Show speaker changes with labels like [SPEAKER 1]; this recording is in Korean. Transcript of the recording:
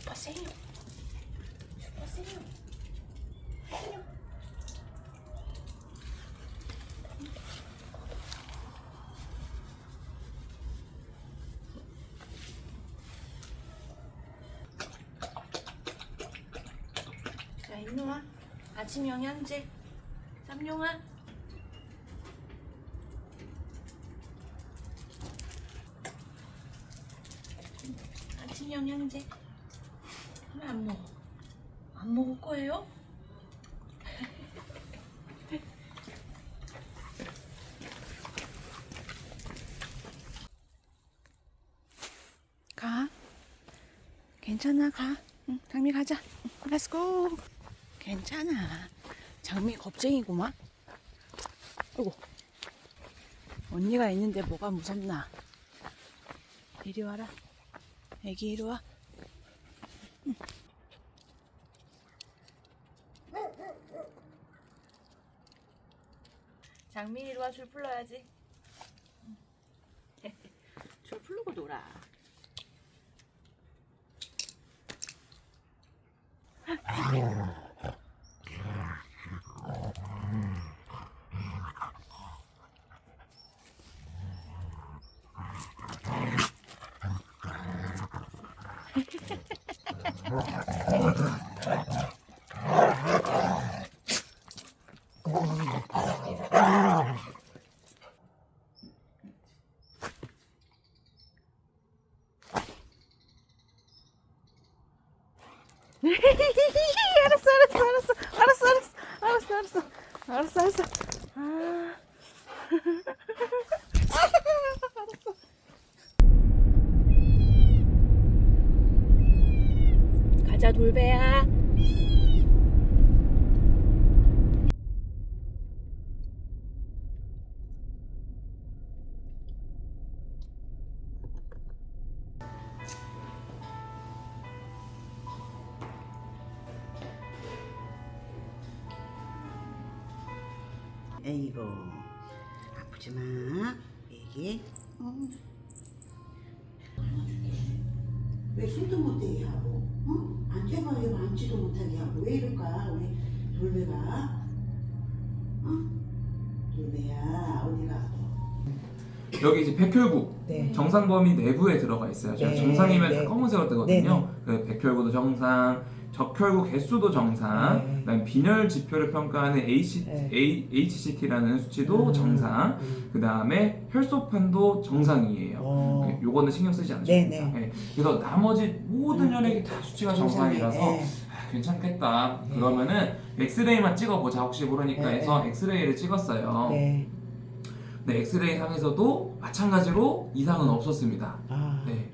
[SPEAKER 1] 슈퍼 세요. 슈퍼 세요. 세요. 자, 이놈아. 아침 영양제. 쌈용아. 아침 영양제. 왜 안 먹어? 안 먹을 거예요? 가. 괜찮아, 가. 응, 장미 가자. 응, 렛츠고. 괜찮아. 장미 겁쟁이구만. 아이고. 언니가 있는데 뭐가 무섭나. 이리 와라. 애기 이리 와. 응. 장미 이리 와줄 풀러야지. 줄 풀고 놀아. arası arası arası arası arası arası arası arası. 가자 돌배야.
[SPEAKER 2] 에이고 아프지 마 애기 어. 왜 술도 못되게 하고 어? 앉아봐요 앉지도 못하게 하고 왜 이럴까 우리 돌배가 어? 돌배야 어디가
[SPEAKER 3] 여기 이제 백혈구
[SPEAKER 2] 네.
[SPEAKER 3] 정상 범위 내부에 들어가 있어요. 저
[SPEAKER 2] 네,
[SPEAKER 3] 정상이면
[SPEAKER 2] 네.
[SPEAKER 3] 다 검은색으로 뜨거든요. 그 백혈구도 정상, 적혈구 개수도 정상,
[SPEAKER 2] 네.
[SPEAKER 3] 그다음 빈혈 지표를 평가하는 AC,
[SPEAKER 2] 네.
[SPEAKER 3] HCT라는 수치도
[SPEAKER 2] 음,
[SPEAKER 3] 정상,
[SPEAKER 2] 음.
[SPEAKER 3] 그다음에 혈소판도 정상이에요.
[SPEAKER 2] 어.
[SPEAKER 3] 그 요거는 신경 쓰지 않으셔도
[SPEAKER 2] 네,
[SPEAKER 3] 됩니다. 네. 그래서 나머지 모든
[SPEAKER 2] 음.
[SPEAKER 3] 혈액이 다 수치가
[SPEAKER 2] 정상이,
[SPEAKER 3] 정상이라서
[SPEAKER 2] 네.
[SPEAKER 3] 아, 괜찮겠다.
[SPEAKER 2] 네.
[SPEAKER 3] 그러면은 엑스레이만 찍어보자 혹시 모르니까
[SPEAKER 2] 네,
[SPEAKER 3] 해서
[SPEAKER 2] 네.
[SPEAKER 3] 엑스레이를 찍었어요.
[SPEAKER 2] 네.
[SPEAKER 3] 네, 엑스레이 상에서도 마찬가지로 이상은 없었습니다.
[SPEAKER 2] 아.
[SPEAKER 3] 네.